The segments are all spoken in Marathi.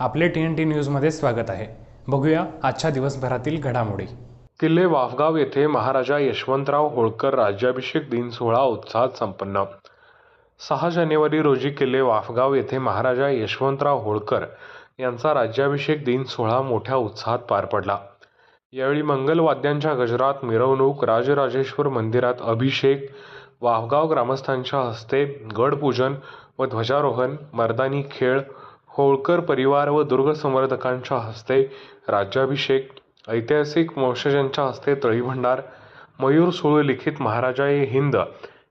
आपले टी एन टी न्यूजमध्ये स्वागत आहे. बघूया आजच्या दिवसभरातील घडामोडी. किल्ले वाफगाव येथे महाराजा यशवंतराव होळकर राज्याभिषेक दिन सोहळा उत्साहात संपन्न. सहा जानेवारी रोजी किल्ले वाफगाव येथे महाराजा यशवंतराव होळकर यांचा राज्याभिषेक दिन सोहळा मोठ्या उत्साहात पार पडला. यावेळी मंगलवाद्यांच्या गजरात मिरवणूक राजराजेश्वर मंदिरात अभिषेक वाफगाव ग्रामस्थांच्या हस्ते गडपूजन व ध्वजारोहण मर्दानी खेळ होळकर परिवार व दुर्गसंवर्धकांच्या हस्ते राज्याभिषेक ऐतिहासिक वंशजांच्या हस्ते तळीभंडार मयूर सुळ लिखित महाराजा ए हिंद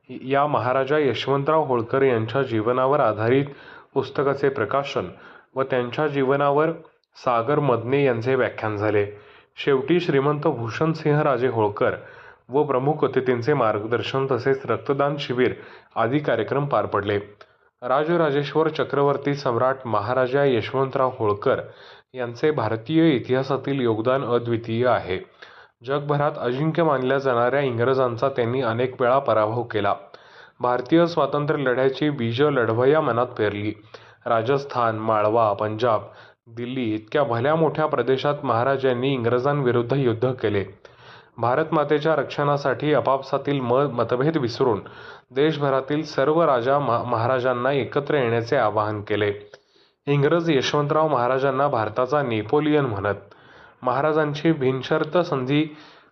या महाराजा यशवंतराव होळकर यांच्या जीवनावर आधारित पुस्तकाचे प्रकाशन व त्यांच्या जीवनावर सागर मदने यांचे व्याख्यान झाले. शेवटी श्रीमंत भूषणसिंह राजे होळकर व प्रमुख अतिथींचे मार्गदर्शन तसेच रक्तदान शिबिर आदी कार्यक्रम पार पडले. राजराजेश्वर चक्रवर्ती सम्राट महाराजा यशवंतराव होळकर यांचे भारतीय इतिहासातील योगदान अद्वितीय आहे. जगभरात अजिंक्य मानल्या जाणाऱ्या इंग्रजांचा त्यांनी अनेक वेळा पराभव केला. भारतीय स्वातंत्र्य लढ्याची बीज लढवया मनात पेरली. राजस्थान माळवा पंजाब दिल्ली इतक्या भल्या मोठ्या प्रदेशात महाराजांनी इंग्रजांविरुद्ध युद्ध केले. भारतमातेच्या रक्षणासाठी आपापसातील म मतभेद विसरून देशभरातील सर्व राजा महा महाराजांना एकत्र येण्याचे आवाहन केले. इंग्रज यशवंतराव महाराजांना भारताचा नेपोलियन म्हणत. महाराजांची बिनशर्त संधी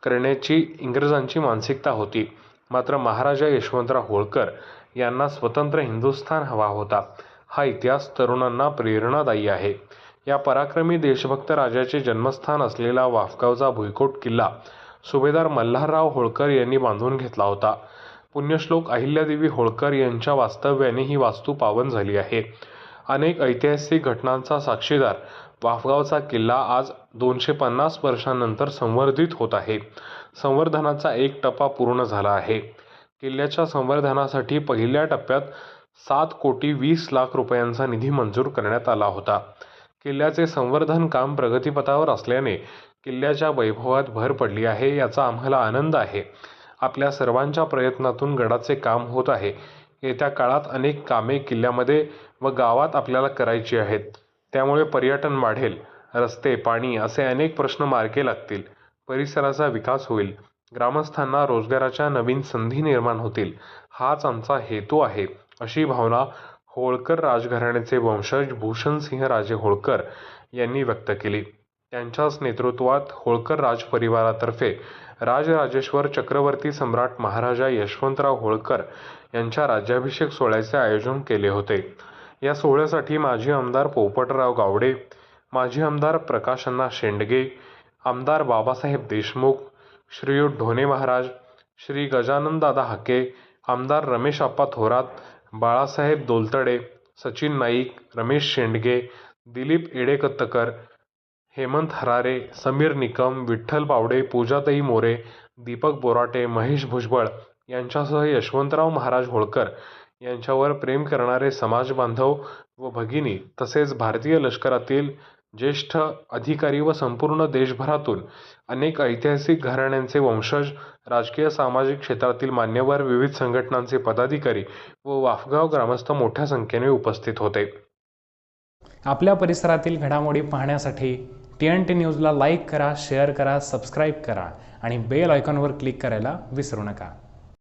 करण्याची इंग्रजांची मानसिकता होती. मात्र महाराजा यशवंतराव होळकर यांना स्वतंत्र हिंदुस्थान हवा होता. हा इतिहास तरुणांना प्रेरणादायी आहे. या पराक्रमी देशभक्त राजाचे जन्मस्थान असलेला वाफगावचा भुईकोट किल्ला सुभेदार मल्हारराव होळकर यांनी बांधून घेतला होता. पुण्यश्लोक अहिल्यादेवी होळकर यांच्या वास्तव्याने ही वास्तू पावन झाली आहे. अनेक ऐतिहासिक घटनांचा साक्षीदार वाफगावचा किल्ला आज दोनशे पन्नास वर्षांनंतर संवर्धित होत आहे. संवर्धनाचा एक टप्पा पूर्ण झाला आहे. किल्ल्याच्या संवर्धनासाठी पहिल्या टप्प्यात सात कोटी वीस लाख रुपयांचा निधी मंजूर करण्यात आला होता. किल्ल्याचे संवर्धन काम प्रगतीपथावर असल्याने किल्ल्याच्या वैभवात भर पडली आहे याचा आम्हाला आनंद आहे. आपल्या सर्वांच्या प्रयत्नातून गडाचे काम होत आहे. येत्या काळात अनेक कामे किल्ल्यामध्ये व गावात आपल्याला करायची आहेत. त्यामुळे पर्यटन वाढेल रस्ते पाणी असे अनेक प्रश्न मार्के लागतील. परिसराचा विकास होईल. ग्रामस्थांना रोजगाराच्या नवीन संधी निर्माण होतील. हाच आमचा हेतू आहे अशी भावना होळकर राजघराण्याचे वंशज भूषणसिंह राजे होळकर यांनी व्यक्त केली. त्यांच्याच नेतृत्वात होळकर राजपरिवारातर्फे राजराजेश्वर चक्रवर्ती सम्राट महाराजा यशवंतराव होळकर यांच्या राज्याभिषेक सोहळ्याचे आयोजन केले होते. या सोहळ्यासाठी माजी आमदार पोपटराव गावडे माजी आमदार प्रकाशन्ना शेंडगे आमदार बाबासाहेब देशमुख श्रीयुत ढोणे महाराज श्री गजाननदादा हाके आमदार रमेश आप्पा थोरात बाळासाहेब दोलतडे सचिन नाईक रमेश शेंडगे दिलीप एडेकत्तकर हेमंत हरारे समीर निकम विठ्ठल पावडे पूजाताई मोरे दीपक बोराटे महेश भुजबळ यांच्यासह यशवंतराव महाराज होळकर यांच्यावर प्रेम करणारे समाज बांधव व भगिनी तसेच भारतीय लष्करातील ज्येष्ठ अधिकारी व संपूर्ण देशभरातून अनेक ऐतिहासिक घराण्यांचे वंशज राजकीय सामाजिक क्षेत्रातील मान्यवर विविध संघटनांचे पदाधिकारी व वाफगाव ग्रामस्थ मोठ्या संख्येने उपस्थित होते. आपल्या परिसरातील घडामोडी पाहण्यासाठी टी एन टी न्यूजला लाईक करा शेअर करा सबस्क्राईब करा आणि बेल आयकॉनवर क्लिक करायला विसरू नका.